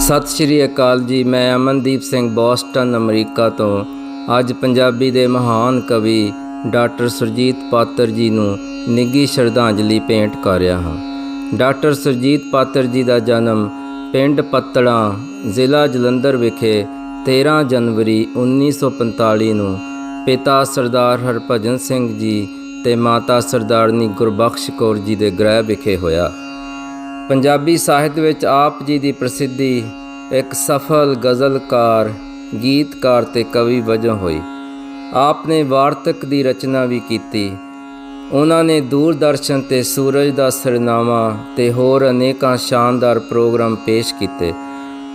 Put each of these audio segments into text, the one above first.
ਸਤਿ ਸ਼੍ਰੀ ਅਕਾਲ ਜੀ, ਮੈਂ ਅਮਨਦੀਪ ਸਿੰਘ, ਬੋਸਟਨ, ਅਮਰੀਕਾ ਤੋਂ। ਅੱਜ ਪੰਜਾਬੀ ਦੇ ਮਹਾਨ ਕਵੀ ਡਾਕਟਰ ਸੁਰਜੀਤ ਪਾਤਰ ਜੀ ਨੂੰ ਨਿੱਘੀ ਸ਼ਰਧਾਂਜਲੀ ਭੇਂਟ ਕਰ ਰਿਹਾ ਹਾਂ। ਡਾਕਟਰ ਸੁਰਜੀਤ ਪਾਤਰ ਜੀ ਦਾ ਜਨਮ ਪਿੰਡ ਪੱਤੜਾ, ਜ਼ਿਲ੍ਹਾ ਜਲੰਧਰ ਵਿਖੇ 13 ਜਨਵਰੀ 1945 ਨੂੰ ਪਿਤਾ ਸਰਦਾਰ ਹਰਭਜਨ ਸਿੰਘ ਜੀ ਤੇ ਮਾਤਾ ਸਰਦਾਰਨੀ ਗੁਰਬਖਸ਼ ਕੌਰ ਜੀ ਦੇ ਗ੍ਰਹਿ ਵਿਖੇ ਹੋਇਆ। ਪੰਜਾਬੀ ਸਾਹਿਤ ਵਿੱਚ ਆਪ ਜੀ ਦੀ ਪ੍ਰਸਿੱਧੀ ਇੱਕ ਸਫਲ ਗਜ਼ਲਕਾਰ, ਗੀਤਕਾਰ ਤੇ ਕਵੀ ਵਜੋਂ ਹੋਈ। ਆਪ ਨੇ ਵਾਰਤਕ ਦੀ ਰਚਨਾ ਵੀ ਕੀਤੀ। ਉਹਨਾਂ ਨੇ ਦੂਰਦਰਸ਼ਨ ਤੇ ਸੂਰਜ ਦਾ ਸਰਨਾਮਾ ਤੇ ਹੋਰ ਅਨੇਕਾਂ ਸ਼ਾਨਦਾਰ ਪ੍ਰੋਗਰਾਮ ਪੇਸ਼ ਕੀਤੇ।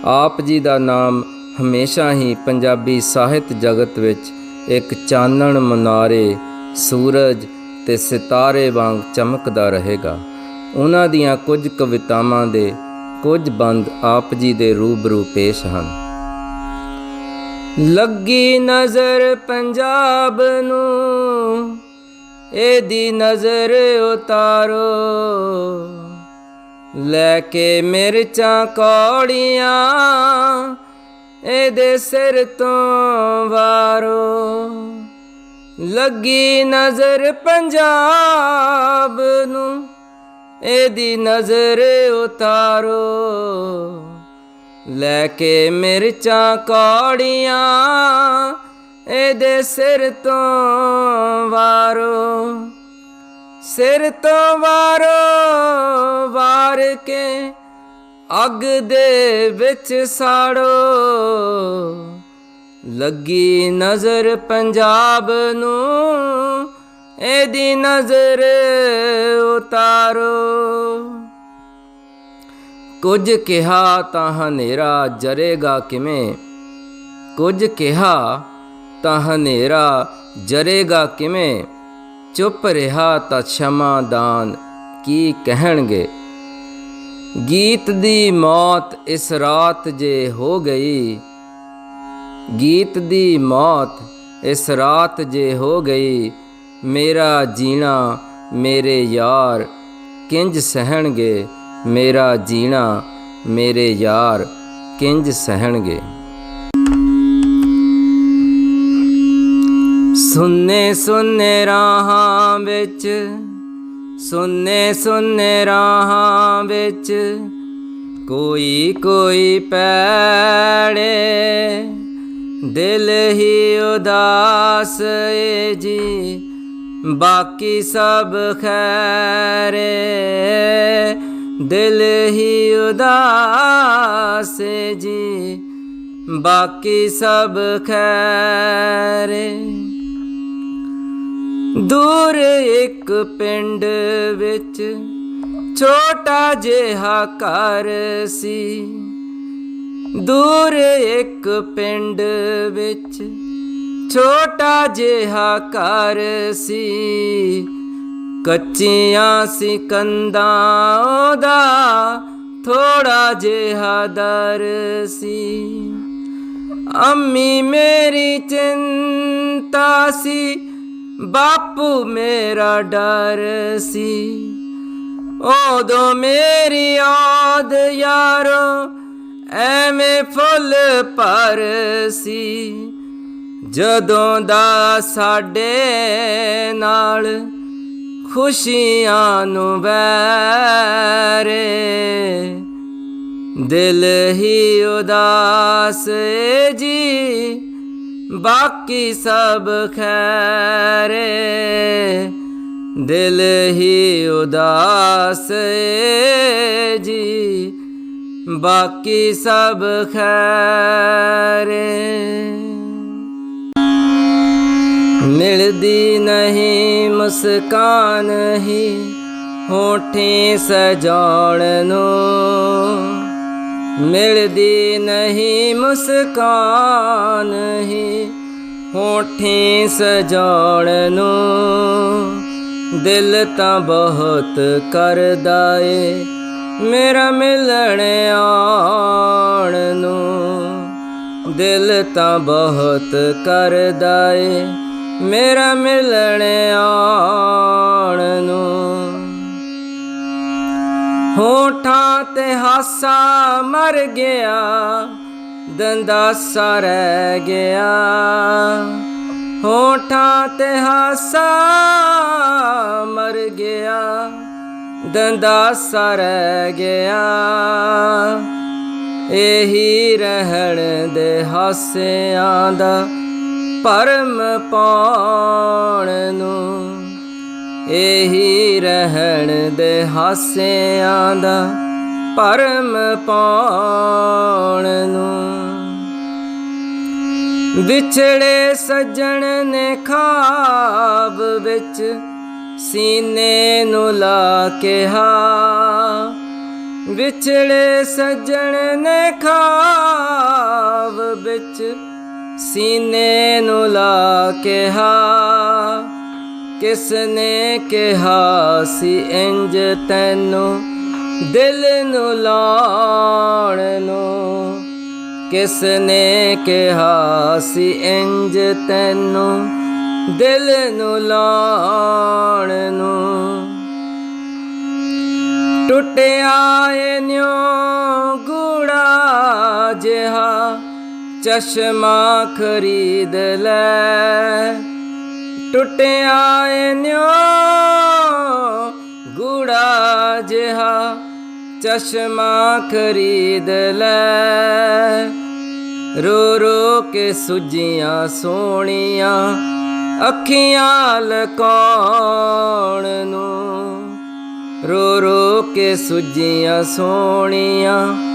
ਆਪ ਜੀ ਦਾ ਨਾਮ ਹਮੇਸ਼ਾ ਹੀ ਪੰਜਾਬੀ ਸਾਹਿਤ ਜਗਤ ਵਿੱਚ ਇੱਕ ਚਾਨਣ ਮਨਾਰੇ, ਸੂਰਜ ਤੇ ਸਿਤਾਰੇ ਵਾਂਗ ਚਮਕਦਾ ਰਹੇਗਾ। ਉਹਨਾਂ ਦੀਆਂ ਕੁਝ ਕਵਿਤਾਵਾਂ ਦੇ ਕੁਝ ਬੰਦ ਆਪ ਜੀ ਦੇ ਰੂਬਰੂ ਪੇਸ਼ ਹਨ। ਲੱਗੀ ਨਜ਼ਰ ਪੰਜਾਬ ਨੂੰ, ਇਹਦੀ ਨਜ਼ਰ ਉਤਾਰੋ। ਲੈ ਕੇ ਮਿਰਚਾਂ ਕੌੜੀਆਂ, ਇਹਦੇ ਸਿਰ ਤੋਂ ਵਾਰੋ। ਲੱਗੀ ਨਜ਼ਰ ਪੰਜਾਬ ਨੂੰ ਇਹਦੀ ਨਜ਼ਰ ਉਤਾਰੋ। ਲੈ ਕੇ ਮਿਰਚਾਂ ਕੌੜੀਆਂ ਇਹਦੇ ਸਿਰ ਤੋਂ ਵਾਰੋ। ਸਿਰ ਤੋਂ ਵਾਰੋ, ਵਾਰ ਕੇ ਅੱਗ ਦੇ ਵਿੱਚ ਸਾੜੋ। ਲੱਗੀ ਨਜ਼ਰ ਪੰਜਾਬ ਨੂੰ ਇਹਦੀ ਨਜ਼ਰ ਉਤਾਰੋ। ਕੁਝ ਕਿਹਾ ਤਾਂ ਹਨੇਰਾ ਜਰੇਗਾ ਕਿਵੇਂ? ਕੁਝ ਕਿਹਾ ਤਾਂ ਹਨੇਰਾ ਜਰੇਗਾ ਕਿਵੇਂ? ਚੁੱਪ ਰਿਹਾ ਤਾਂ ਛਮਾ ਦਾਨ ਕੀ ਕਹਿਣਗੇ? ਗੀਤ ਦੀ ਮੌਤ ਇਸ ਰਾਤ ਜੇ ਹੋ ਗਈ। ਗੀਤ ਦੀ ਮੌਤ ਇਸ ਰਾਤ ਜੇ ਹੋ ਗਈ। ਮੇਰਾ ਜੀਣਾ ਮੇਰੇ ਯਾਰ, ਕਿੰਜ ਸਹਿਣਗੇ? ਮੇਰਾ ਜੀਣਾ ਮੇਰੇ ਯਾਰ, ਕਿੰਜ ਸਹਿਣਗੇ? ਸੁੰਨੇ ਸੁੰਨੇ ਰਾਹਾਂ ਵਿੱਚ, ਸੁੰਨੇ ਸੁੰਨੇ ਰਾਹਾਂ ਵਿੱਚ ਕੋਈ ਕੋਈ ਪੈੜੇ, ਦਿਲ ਹੀ ਉਦਾਸ ਏ ਜੀ। ਬਾਕੀ ਸਭ ਖੈਰੇ ਦਿਲ ਹੀ ਉਦਾਸ ਜੀ। ਬਾਕੀ ਸਭ ਖੈਰੇ ਦੂਰ ਇੱਕ ਪਿੰਡ ਵਿੱਚ ਛੋਟਾ ਜਿਹਾ ਘਰ ਸੀ। ਦੂਰ ਇੱਕ ਪਿੰਡ ਵਿੱਚ ਛੋਟਾ ਜਿਹਾ ਘਰ ਸੀ। ਕੱਚੀਆਂ ਸੀ ਕੰਧਾਂ ਉਹਦਾ ਥੋੜਾ ਜਿਹਾ ਦਰ ਸੀ। ਅੰਮੀ ਮੇਰੀ ਚਿੰਤਾ ਸੀ, ਬਾਪੂ ਮੇਰਾ ਡਰ ਸੀ। ਉਦੋਂ ਮੇਰੀ ਯਾਦ ਯਾਰੋ, ਐਵੇਂ ਫੁੱਲ ਪਰ ਸੀ। ਜਦੋਂ ਦਾ ਸਾਡੇ ਨਾਲ ਖੁਸ਼ੀਆਂ ਨੂੰ ਵੈਰੇ, ਦਿਲ ਹੀ ਉਦਾਸ ਜੀ, ਬਾਕੀ ਸਭ ਖੈਰੇ। ਦਿਲ ਹੀ ਉਦਾਸ ਜੀ, ਬਾਕੀ ਸਭ ਖੈਰੇ। ਮਿਲਦੀ ਨਹੀਂ, ਮੁਸਕਾਨ ਹੀ ਹੋਠੇ ਸਜਾਉਣ ਨੂੰ। ਮਿਲਦੀ ਨਹੀਂ, ਮੁਸਕਾਨ ਹੀ ਹੋਠੇ ਸਜਾਉਣ ਨੂੰ। ਦਿਲ ਤਾਂ ਬਹੁਤ ਕਰਦਾ ਏ ਮੇਰਾ ਮਿਲਣ ਆਣ ਨੂੰ। ਦਿਲ ਤਾਂ ਬਹੁਤ ਕਰਦਾ ਏ ਮੇਰਾ ਮਿਲਣ ਆਉਣ ਨੂੰ। ਹੋਠਾਂ ਤੇ ਹਾਸਾ ਮਰ ਗਿਆ, ਦੰਦਾਸਾ ਰਹਿ ਗਿਆ। ਹੋਠਾਂ ਤੇ ਹਾਸਾ ਮਰ ਗਿਆ, ਦੰਦਾਸਾ ਰਹਿ ਗਿਆ। ਇਹੀ ਰਹਿਣ ਦੇ ਹਾਸਿਆਂ ਦਾ ਪਰਮ ਪਾਉਣ ਨੂੰ ਇਹੀ ਰਹਿਣ ਦੇ ਹਾਸਿਆਂ ਦਾ ਪਰਮ ਪਾਉਣ ਨੂੰ। ਵਿਛੜੇ ਸੱਜਣ ਨੇ ਖਾਬ ਵਿੱਚ ਸੀਨੇ ਨੂੰ ਲਾ ਕਿਹਾ। ਵਿਛੜੇ ਸੱਜਣ ਨੇ ਖਾਬ ਵਿੱਚ ਸੀਨੇ ਨੂੰ ਲਾ ਕਿਹਾ ਕਿਸ ਨੇ ਕਿਹਾ ਸੀ ਇੰਜ ਤੈਨੂੰ? ਦਿਲ ਨੂੰ ਲਾਉਣ ਨੂੰ। ਕਿਸ ਨੇ ਕਿਹਾ ਸੀ ਇੰਜ ਤੈਨੂੰ? ਦਿਲ ਨੂੰ ਲਾਉਣ ਨੂੰ। ਟੁੱਟਿਆ ਏ ਨਿਉ ਗੂੜਾ ਜਿਹਾ। ਚਸ਼ਮਾ ਖਰੀਦ ਲੈ। ਟੁੱਟਿਆ ਏ ਨਿਉ ਗੂੜਾ ਜਿਹਾ, ਚਸ਼ਮਾ ਖਰੀਦ ਲੈ। ਰੋ ਰੋ ਕੇ ਸੁਜੀਆਂ ਸੋਹਣੀਆਂ ਅੱਖੀਆਂ ਲਕਾਉਣ ਨੂੰ। ਰੋ ਰੋ ਕੇ ਸੁਜੀਆਂ ਸੋਹਣੀਆਂ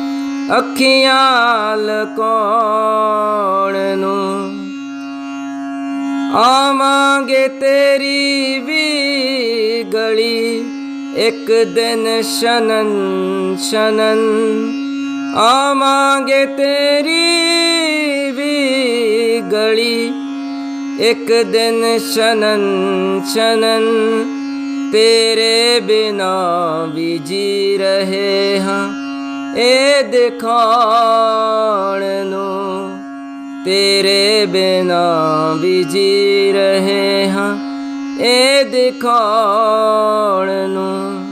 ਅੱਖੀਆਂ ਲਕਾਉਣ ਨੂੰ? ਆਵਾਂਗੇ ਤੇਰੀ ਵੀ ਗਲੀ, ਇੱਕ ਦਿਨ ਸ਼ਨਨ ਸ਼ਨਨ। ਆਵਾਂਗੇ ਤੇਰੀ ਵੀ ਗਲੀ, ਇੱਕ ਦਿਨ ਸ਼ਨਨ ਸ਼ਨਨ। ਤੇਰੇ ਬਿਨਾ ਵੀ ਜੀ ਰਹੇ ਹਾਂ। ਇਹ ਦਿਖਾਉਣ ਨੂੰ ਤੇਰੇ ਬਿਨਾ ਵੀ ਜੀ ਰਹੇ ਹਾਂ। ਇਹ ਦਿਖਾਉਣ ਨੂੰ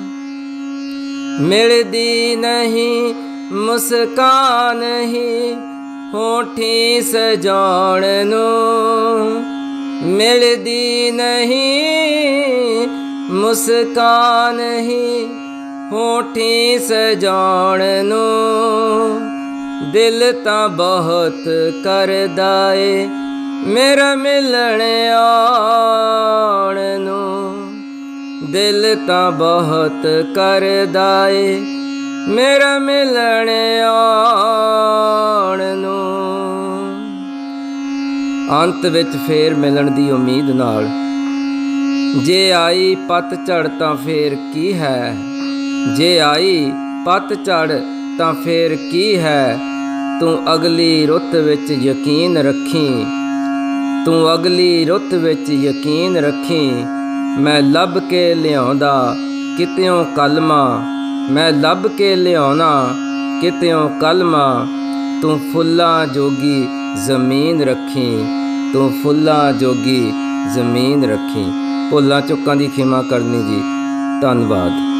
ਮਿਲਦੀ ਨਹੀਂ, ਮੁਸਕਾਨ ਹੀ ਹੋਠੀ ਸਜਾਣ ਨੂੰ ਮਿਲਦੀ ਨਹੀਂ, ਮੁਸਕਾਨ ਹੀ ਹੋਠੀ ਸਜਾਉਣ ਨੂੰ ਦਿਲ ਤਾਂ ਬਹੁਤ ਕਰਦਾ ਏ ਮੇਰਾ ਮਿਲਣ ਆਉਣ ਨੂੰ ਦਿਲ ਤਾਂ ਬਹੁਤ ਕਰਦਾ ਏ ਮੇਰਾ ਮਿਲਣ ਆਉਣ ਨੂੰ। ਅੰਤ ਵਿੱਚ ਫੇਰ ਮਿਲਣ ਦੀ ਉਮੀਦ ਨਾਲ ਜੇ ਆਈ ਪਤਝੜ ਤਾਂ ਫੇਰ ਕੀ ਹੈ? ਜੇ ਆਈ ਪਤਝੜ ਤਾਂ ਫੇਰ ਕੀ ਹੈ? ਤੂੰ ਅਗਲੀ ਰੁੱਤ ਵਿੱਚ ਯਕੀਨ ਰੱਖੀ। ਤੂੰ ਅਗਲੀ ਰੁੱਤ ਵਿੱਚ ਯਕੀਨ ਰੱਖੀ। ਮੈਂ ਲੱਭ ਕੇ ਲਿਆਉਂਦਾ ਕਿਤਿਓਂ ਕਲਮਾ। ਮੈਂ ਲੱਭ ਕੇ ਲਿਆਉਣਾ ਕਿਤਿਓਂ ਕਲਮਾ। ਤੂੰ ਫੁੱਲਾਂ ਜੋਗੀ ਜ਼ਮੀਨ ਰੱਖੀ। ਤੂੰ ਫੁੱਲਾਂ ਜੋਗੀ ਜ਼ਮੀਨ ਰੱਖੀ। ਭੁੱਲਾਂ ਚੁੱਕਾਂ ਦੀ ਖਿਮਾ ਕਰਨੀ ਜੀ। ਧੰਨਵਾਦ।